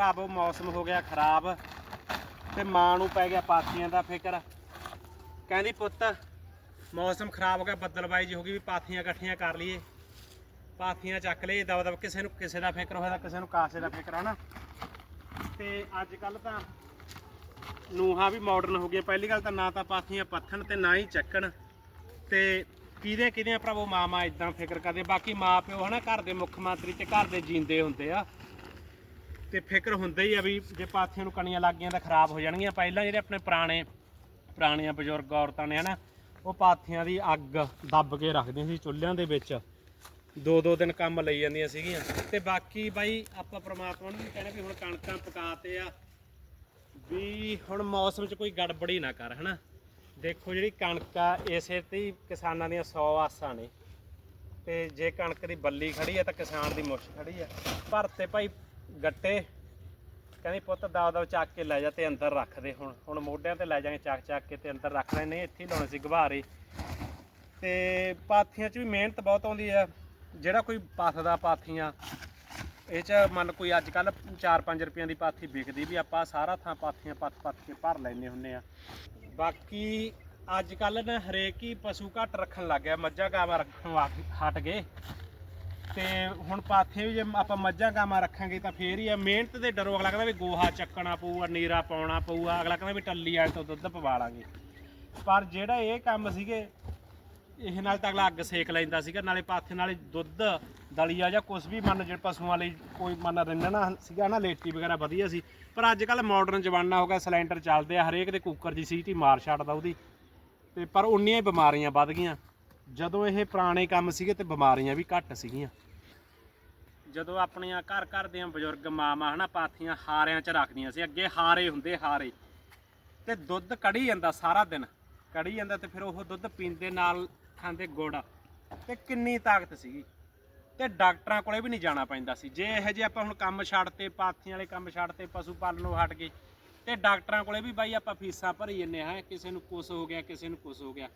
ਭਰਾਵੋ ਮੌਸਮ ਹੋ ਗਿਆ ਖਰਾਬ ਤੇ ਮਾਂ ਨੂੰ ਪੈ ਗਿਆ ਪਾਥੀਆਂ ਦਾ ਫਿਕਰ। ਕਹਿੰਦੀ, ਪੁੱਤ, ਮੌਸਮ ਖਰਾਬ ਹੋ ਗਿਆ ਬੱਦਲਬਾਈ ਜੀ ਹੋ ਗਈ ਵੀ ਪਾਥੀਆਂ ਇਕੱਠੀਆਂ ਕਰ ਲਈਏ। ਪਾਥੀਆਂ ਚੱਕ ਲਈਏ ਦਬ ਦਬ ਕਿਸੇ ਨੂੰ, ਕਿਸੇ ਦਾ ਫਿਕਰ ਹੋਇਆ ਕਿਸੇ ਨੂੰ ਕਾਸੇ ਦਾ ਫਿਕਰ ਹਨਾ ਤੇ ਅੱਜ ਕੱਲ ਤਾਂ ਨੂਹਾਂ ਵੀ ਮਾਡਰਨ ਹੋ ਗਈਆਂ। ਪਹਿਲੀ ਗੱਲ ਤਾਂ ਨਾ ਤਾਂ ਪਾਥੀਆਂ ਪੱਥਣ ਤੇ ਨਾ ਹੀ ਚੱਕਣ। ਤੇ ਕਿਹਦੇ ਕਿਹਦੇ ਭਰਾਵੋ ਮਾਮਾ ਇਦਾਂ ਫਿਕਰ ਕਰਦੇ? ਬਾਕੀ ਮਾਂ ਪਿਓ ਹਨਾ, ਘਰ ਦੇ ਮੁੱਖ ਮੰਤਰੀ ਤੇ ਘਰ ਦੇ ਜੀਂਦੇ ਹੁੰਦੇ ਆ। ਤੇ ਫਿਕਰ ਹੁੰਦਾ ਹੀ ਆ ਵੀ ਜੇ ਪਾਥੀਆਂ ਨੂੰ ਕਣੀਆਂ ਲੱਗ ਗਈਆਂ ਤਾਂ ਖਰਾਬ ਹੋ ਜਾਣਗੀਆਂ। ਪਹਿਲਾਂ ਜਿਹੜੇ ਆਪਣੇ ਪੁਰਾਣੇ, ਪੁਰਾਣੀਆਂ ਬਜ਼ੁਰਗ ਔਰਤਾਂ ਨੇ ਹਨਾ, ਉਹ ਪਾਥੀਆਂ ਦੀ ਅੱਗ ਦੱਬ ਕੇ ਰੱਖਦੀਆਂ ਸੀ ਚੁੱਲ੍ਹਿਆਂ ਦੇ ਵਿੱਚ। ਦੋ ਦੋ ਦਿਨ ਕੰਮ ਲਈ ਜਾਂਦੀਆਂ ਸੀਗੀਆਂ। ਤੇ ਬਾਕੀ ਬਾਈ ਆਪਾਂ ਪ੍ਰਮਾਤਮਾ ਨੂੰ ਵੀ ਕਹਿੰਦੇ ਵੀ ਹੁਣ ਕਣਕਾਂ ਪਕਾਤੇ ਆ। ਵੀ ਹੁਣ ਮੌਸਮ 'ਚ ਕੋਈ ਗੜਬੜੀ ਨਾ ਕਰ ਹਨਾ। ਦੇਖੋ ਜਿਹੜੀ ਕਣਕ ਆ, ਇਸੇ ਤੇ ਕਿਸਾਨਾਂ ਦੀਆਂ 100 ਆਸਾਂ ਨੇ। ਤੇ ਜੇ ਕਣਕ ਦੀ ਬੱਲੀ ਖੜੀ ਆ ਤਾਂ ਕਿਸਾਨ ਦੀ ਮੁੱਛ ਖੜੀ ਆ। ਭਰਤੇ ਭਾਈ ਗੱਟੇ। ਕਹਿੰਦੀ ਪੁੱਤ ਦਵਾ ਦਵ ਚੱਕ ਕੇ ਲੈ ਜਾ ਤੇ ਅੰਦਰ ਰੱਖ ਦੇ। ਹੁਣ ਹੁਣ ਮੋਢਿਆਂ ਤੇ ਲੈ ਜਾਾਂਗੇ ਚੱਕ ਚੱਕ ਕੇ ਤੇ ਅੰਦਰ ਰੱਖ ਲੈ ਨਹੀਂ ਇੱਥੇ ਲਾਉਣੇ ਸੀ ਗਵਾਰੇ ਤੇ ਪਾਥੀਆਂ 'ਚ ਵੀ ਮਿਹਨਤ ਬਹੁਤ ਆਉਂਦੀ ਆ। ਜਿਹੜਾ ਕੋਈ ਪਾਥਦਾ ਪਾਥੀਆਂ, ਇਹ 'ਚ ਮੰਨ ਕੋਈ ਅੱਜ ਕੱਲ 4-5 ਰੁਪਈਆਂ ਦੀ ਪਾਥੀ ਵਿਕਦੀ ਵੀ ਆਪਾਂ ਸਾਰਾ ਥਾਂ ਪਾਥੀਆਂ ਪੱਥ ਪੱਥ ਕੇ ਭਰ ਲੈਨੇ ਹੁੰਨੇ ਆ। ਬਾਕੀ ਅੱਜ ਕੱਲ ਨਾ ਹਰੇਕ ਹੀ ਪਸ਼ੂ ਘੱਟ ਰੱਖਣ ਲੱਗ ਗਿਆ। ਮੱਝਾਂ, ਗਾਵਾਂ ਰੱਖਣ ਵਾ- ਹਟ ਗਏ। ਤੇ ਹੁਣ ਪਾਥੇ ਵੀ ਜੇ ਆਪਾਂ ਮੱਝਾਂ ਗਾਵਾਂ ਰੱਖਾਂਗੇ ਤਾਂ ਫੇਰ ਹੀ ਆ। ਮਿਹਨਤ ਦੇ ਡਰੋਂ ਅਗਲਾ ਕਹਿੰਦਾ ਵੀ ਗੋਹਾ ਚੱਕਣਾ ਪਊਗਾ, ਨੀਰਾ ਪਾਉਣਾ ਪਊਗਾ। ਅਗਲਾ ਕਹਿੰਦਾ ਵੀ ਟੱਲੀ ਵਾਲੇ ਤੋਂ ਦੁੱਧ ਪਵਾ ਲਾਂਗੇ। ਪਰ ਜਿਹੜਾ ਇਹ ਕੰਮ ਸੀਗੇ, ਇਹ ਨਾਲ ਤਾਂ ਅਗਲਾ ਅੱਗ ਸੇਕ ਲੈਂਦਾ ਸੀਗਾ। ਨਾਲੇ ਪਾਥੇ ਨਾਲੇ ਦੁੱਧ, ਦਲੀਆ ਜਾਂ ਕੁਝ ਵੀ ਮੰਨ ਜੇ ਪਸ਼ੂਆਂ ਲਈ ਕੋਈ ਮੰਨ ਰਿੰਨਣਾ ਸੀਗਾ ਨਾ, ਲੇਟੀ ਵਗੈਰਾ ਵਧੀਆ ਸੀ। ਪਰ ਅੱਜ ਕੱਲ ਮਾਡਰਨ ਜ਼ਮਾਨਾ ਹੋ ਗਿਆ ਸਿਲੰਡਰ ਚੱਲਦੇ ਆ, ਹਰੇਕ ਦੇ ਕੁੱਕਰ ਦੀ ਸੀਟੀ ਮਾਰ ਛੱਡਦਾ ਉਹਦੀ। ਤੇ ਪਰ ਉਨੀਆਂ ਹੀ ਬਿਮਾਰੀਆਂ ਵੱਧ ਗਈਆਂ। ਜਦੋਂ ਇਹ ਪੁਰਾਣੇ ਕੰਮ ਸੀਗੇ ਤੇ ਬਿਮਾਰੀਆਂ ਵੀ ਘੱਟ ਸੀਗੀਆਂ। ਜਦੋਂ ਆਪਣੀਆਂ ਘਰ ਘਰ ਦੀਆਂ ਬਜ਼ੁਰਗ ਮਾਵਾਂ ਹਨਾ ਪਾਥੀਆਂ ਹਾਰਿਆਂ 'ਚ ਰੱਖਦੀਆਂ ਸੀ, ਅੱਗੇ ਹਾਰੇ ਹੁੰਦੇ ਹਾਰੇ। ਤੇ ਦੁੱਧ ਕੜੀ ਜਾਂਦਾ ਸਾਰਾ ਦਿਨ। ਕੜੀ ਜਾਂਦਾ ਤੇ ਫਿਰ ਉਹ ਦੁੱਧ ਪੀਂਦੇ ਨਾਲ ਖਾਂਦੇ ਗੁੜ। ਤੇ ਕਿੰਨੀ ਤਾਕਤ ਸੀਗੀ। ਤੇ ਡਾਕਟਰਾਂ ਕੋਲੇ ਵੀ ਨਹੀਂ ਜਾਣਾ ਪੈਂਦਾ ਸੀ। ਜੇ ਇਹ ਜੇ ਆਪਾਂ ਹੁਣ ਕੰਮ ਛੱਡਤੇ, ਪਾਥੀਆਂ ਵਾਲੇ ਕੰਮ ਛੱਡਤੇ, ਪਸ਼ੂ ਪਾਲਣੋਂ ਹਟ ਗਏ, ਤੇ ਡਾਕਟਰਾਂ ਕੋਲੇ ਵੀ ਬਾਈ ਆਪਾਂ ਫੀਸਾਂ ਭਰੀ ਜੰਨੇ ਹਾਂ, ਕਿਸੇ ਨੂੰ ਕੁਛ ਹੋ ਗਿਆ, ਕਿਸੇ ਨੂੰ ਕੁਛ ਹੋ ਗਿਆ।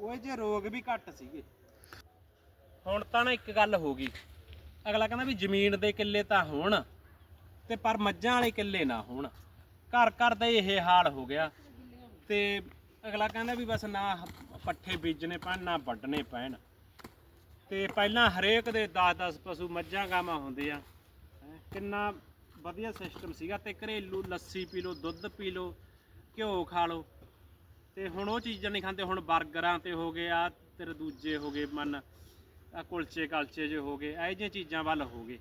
ਉਹ ਜੇ ਰੋਗ ਵੀ ਘੱਟ ਸੀਗੇ। ਹੁਣ ਤਾਂ ਨਾ ਇੱਕ ਗੱਲ ਹੋ ਗਈ। ਅਗਲਾ ਕਹਿੰਦਾ ਵੀ ਜ਼ਮੀਨ ਦੇ ਕਿੱਲੇ ਤਾਂ ਹੋਣ ਤੇ ਪਰ ਮੱਝਾਂ ਵਾਲੇ ਕਿੱਲੇ ਨਾ ਹੋਣ। ਘਰ ਘਰ ਦਾ ਇਹ ਹਾਲ ਹੋ ਗਿਆ। ਤੇ ਅਗਲਾ ਕਹਿੰਦਾ ਵੀ ਬਸ ਨਾ ਹ- ਪੱਠੇ ਬੀਜਣੇ ਪੈਣ ਨਾ ਵੱਢਣੇ ਪੈਣ। ਤੇ ਪਹਿਲਾਂ ਹਰੇਕ ਦੇ 10-10 ਪਸ਼ੂ ਮੱਝਾਂ ਗਾਵਾਂ ਹੁੰਦੇ ਆ। ਹੈਂ, ਕਿੰਨਾ ਵਧੀਆ ਸਿਸਟਮ ਸੀਗਾ ਤੇ ਘਰੇਲੂ ਲੱਸੀ ਪੀ ਲਓ ਦੁੱਧ ਪੀ ਲਓ ਘਿਓ ਖਾ ਲਓ। ਤੇ ਹੁਣ ਉਹ ਚੀਜ਼ਾਂ ਨਹੀਂ ਖਾਂਦੇ, ਹੁਣ 버ਗਰਾਂ ਤੇ ਹੋ ਗਏ ਆ ਤੇਰੇ ਦੂਜੇ ਹੋ ਗਏ ਮਨ ਆ ਕੁਲਚੇ ਕਲਚੇ ਜੇ ਹੋ ਗਏ, ਇਹ ਜਿਹੀਆਂ ਚੀਜ਼ਾਂ ਵੱਲ ਹੋ ਗਏ।